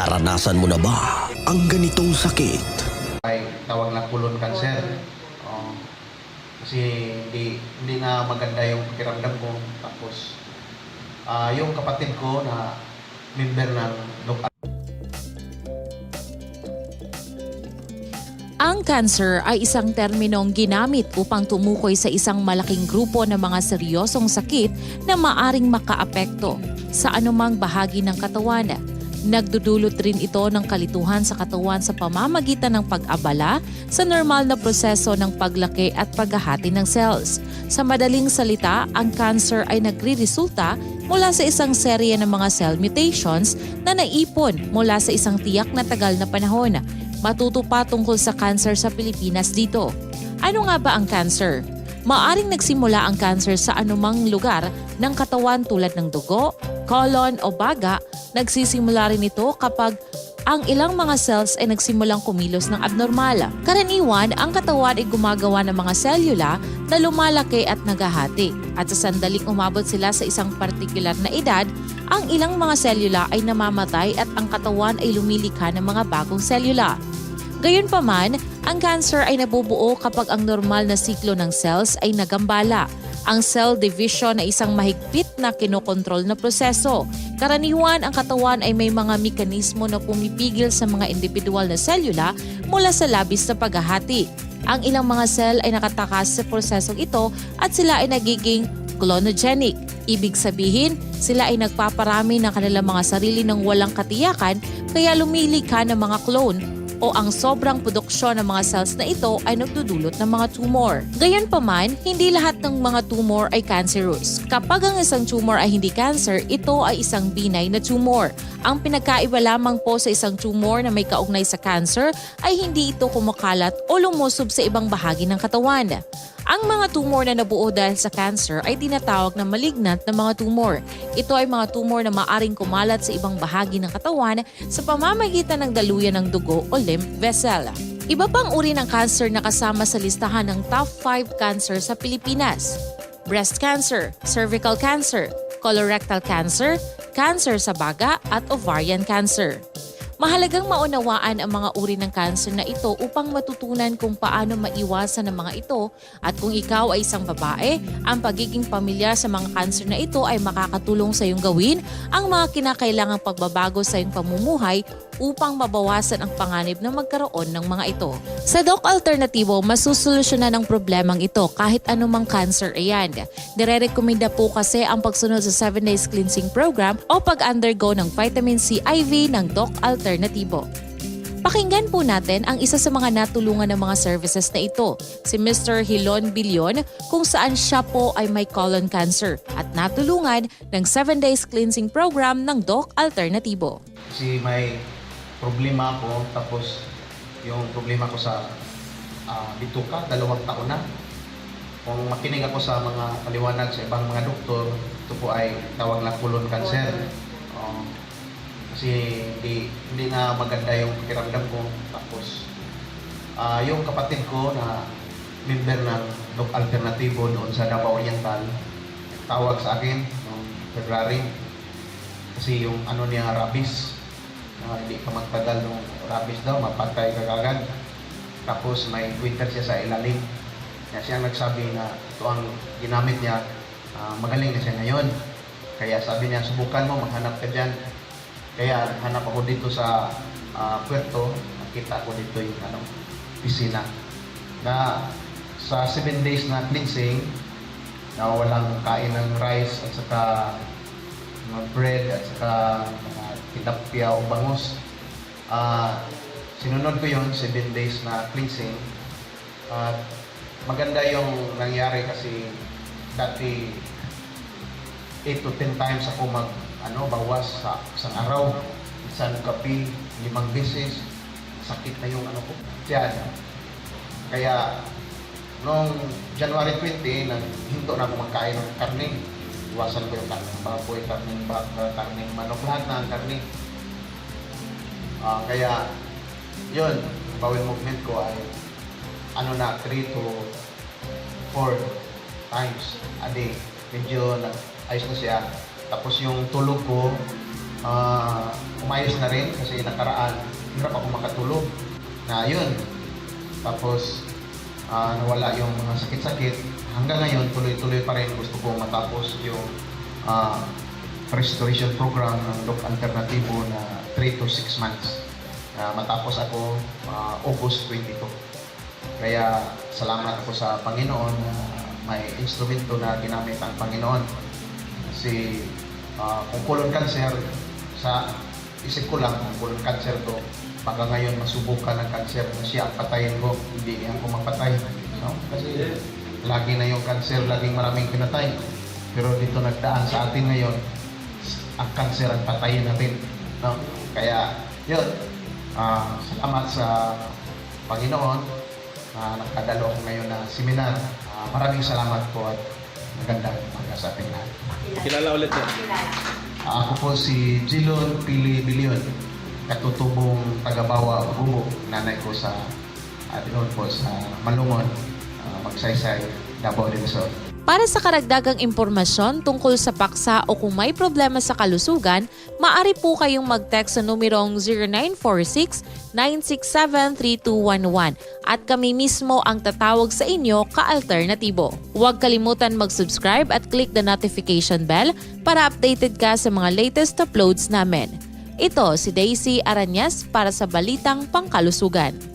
Naranasan mo na ba ang ganitong sakit? ay tawag na colon cancer. Oh, kasi hindi, hindi na maganda yung pakiramdam ko. Tapos, ah yung kapatid ko na member ng Doc Ang cancer ay isang terminong ginamit upang tumukoy sa isang malaking grupo ng mga seryosong sakit na maaring makaapekto sa anumang bahagi ng katawan. Nagdudulot rin ito ng kalituhan sa katawan sa pamamagitan ng pag-abala sa normal na proseso ng paglaki at paghahati ng cells. Sa madaling salita, ang cancer ay nagre-resulta mula sa isang serye ng mga cell mutations na naipon mula sa isang tiyak na tagal na panahon matuto pa tungkol sa cancer sa Pilipinas dito. Ano nga ba ang cancer? Maaring nagsimula ang cancer sa anumang lugar ng katawan tulad ng dugo, colon o baga. Nagsisimula rin ito kapag ang ilang mga cells ay nagsimulang kumilos ng abnormal. Karaniwan, ang katawan ay gumagawa ng mga selula na lumalaki at nagahati. At sa sandaling umabot sila sa isang partikular na edad, ang ilang mga selula ay namamatay at ang katawan ay lumilikha ng mga bagong selula. Gayunpaman, ang cancer ay nabubuo kapag ang normal na siklo ng cells ay nagambala. Ang cell division ay isang mahigpit na kinokontrol na proseso. Karaniwan, ang katawan ay may mga mekanismo na pumipigil sa mga individual na selula mula sa labis na paghahati. Ang ilang mga cell ay nakatakas sa prosesong ito at sila ay nagiging clonogenic. Ibig sabihin, sila ay nagpaparami ng kanilang mga sarili ng walang katiyakan kaya lumilikha ng mga clone o ang sobrang produksyon ng mga cells na ito ay nagdudulot ng mga tumor. Gayunpaman, hindi lahat ng mga tumor ay cancerous. Kapag ang isang tumor ay hindi cancer, ito ay isang binay na tumor. Ang pinagkaiba lamang po sa isang tumor na may kaugnay sa cancer ay hindi ito kumakalat o lumusob sa ibang bahagi ng katawan. Ang mga tumor na nabuo dahil sa cancer ay tinatawag na malignant na mga tumor. Ito ay mga tumor na maaring kumalat sa ibang bahagi ng katawan sa pamamagitan ng daluyan ng dugo o lymph vessel. Iba pang uri ng cancer na kasama sa listahan ng top 5 cancer sa Pilipinas. Breast cancer, cervical cancer, colorectal cancer, cancer sa baga at ovarian cancer. Mahalagang maunawaan ang mga uri ng cancer na ito upang matutunan kung paano maiwasan ang mga ito at kung ikaw ay isang babae, ang pagiging pamilyar sa mga cancer na ito ay makakatulong sa iyong gawin ang mga kinakailangang pagbabago sa iyong pamumuhay upang mabawasan ang panganib na magkaroon ng mga ito. Sa Doc Alternatibo, masusolusyonan ang problemang ito kahit anumang cancer ayan. Dire-recommenda po kasi ang pagsunod sa 7 days cleansing program o pag-undergo ng vitamin C IV ng Doc Alternatibo. Pakinggan po natin ang isa sa mga natulungan ng mga services na ito, si Mr. Hilon Billion, kung saan siya po ay may colon cancer at natulungan ng 7 days cleansing program ng Doc Alternatibo. Kasi may problema ako. Tapos, yung problema ko sa ah, bituka, dalawang taon na. Kung makinig ako sa mga paliwanag sa ibang mga doktor, ito po ay tawag na colon cancer. Oh, kasi hindi, hindi na maganda yung pakiramdam ko. Tapos, ah, yung kapatid ko na member ng Doc Alternativo doon sa Davao Oriental, tawag sa akin noong February. Kasi yung ano niya, rabies, na hindi ka magtagal ng rabies daw, mapatay ka kagad. Tapos may winter siya sa ilalim. Kaya siya nagsabi na ito ang ginamit niya, ah, magaling na siya ngayon. Kaya sabi niya, subukan mo, maghanap ka dyan. Kaya hanap ako dito sa ah, Puerto, nakita ko dito yung ano, pisina. Na sa 7 days na cleansing, na walang kain ng rice at saka mga bread at saka mga tilapia o bangus. Ah, sinunod ko yung 7 days na cleansing. At maganda yung nangyari kasi dati 8 to 10 times ako mag ano, bawas sa isang araw. Minsan kapi, limang beses. Sakit na yung ano ko. Tiyan. Kaya noong January 20, naghinto na ako magkain ng karne. Iwasan ko yung karne ng baboy, karne ng baka, karne ng manok, lahat na ang karne. Ah, kaya, yun, bawal movement ko ay ano na, 3 to 4 times a day. Medyo na, ayos na siya. Tapos yung tulog ko, ah, umayos na rin kasi nakaraan, hirap ako makatulog. Na yun. Tapos, ah, nawala yung mga sakit-sakit. Hanggang ngayon, tuloy-tuloy pa rin. Gusto ko matapos yung ah, restoration program ng Doc Alternativo na 3 to 6 months. Na matapos ako ah, August 22. Kaya salamat ako sa Panginoon na may instrumento na ginamit ang Panginoon. Kasi ah, kung colon cancer, sa isip ko lang, kung colon cancer to, baka ngayon masubukan ng cancer na siya ang patayin ko, hindi niya ako mapatay. No? Kasi lagi na yung cancer, laging maraming pinatay. Pero dito nagdaan sa atin ngayon, ang cancer ang patayin natin. No? Kaya, yun, ah, salamat sa Panginoon na nakadalo ako ngayon na seminar. Ah, maraming salamat po at magandang umaga sa ating lahat. Kilala ulit sir. Ah, ako po si Jilon Pili Bilion, katutubong tagabawa Bubo, nanay ko sa at doon po sa Malungon, ah, Magsaysay, Davao del Sur. Para sa karagdagang impormasyon tungkol sa paksa o kung may problema sa kalusugan, maaari po kayong mag-text sa numerong 0946-967-3211 at kami mismo ang tatawag sa inyo ka-alternatibo. Huwag kalimutan mag-subscribe at click the notification bell para updated ka sa mga latest uploads namin. Ito si Daisy Aranyas para sa Balitang Pangkalusugan.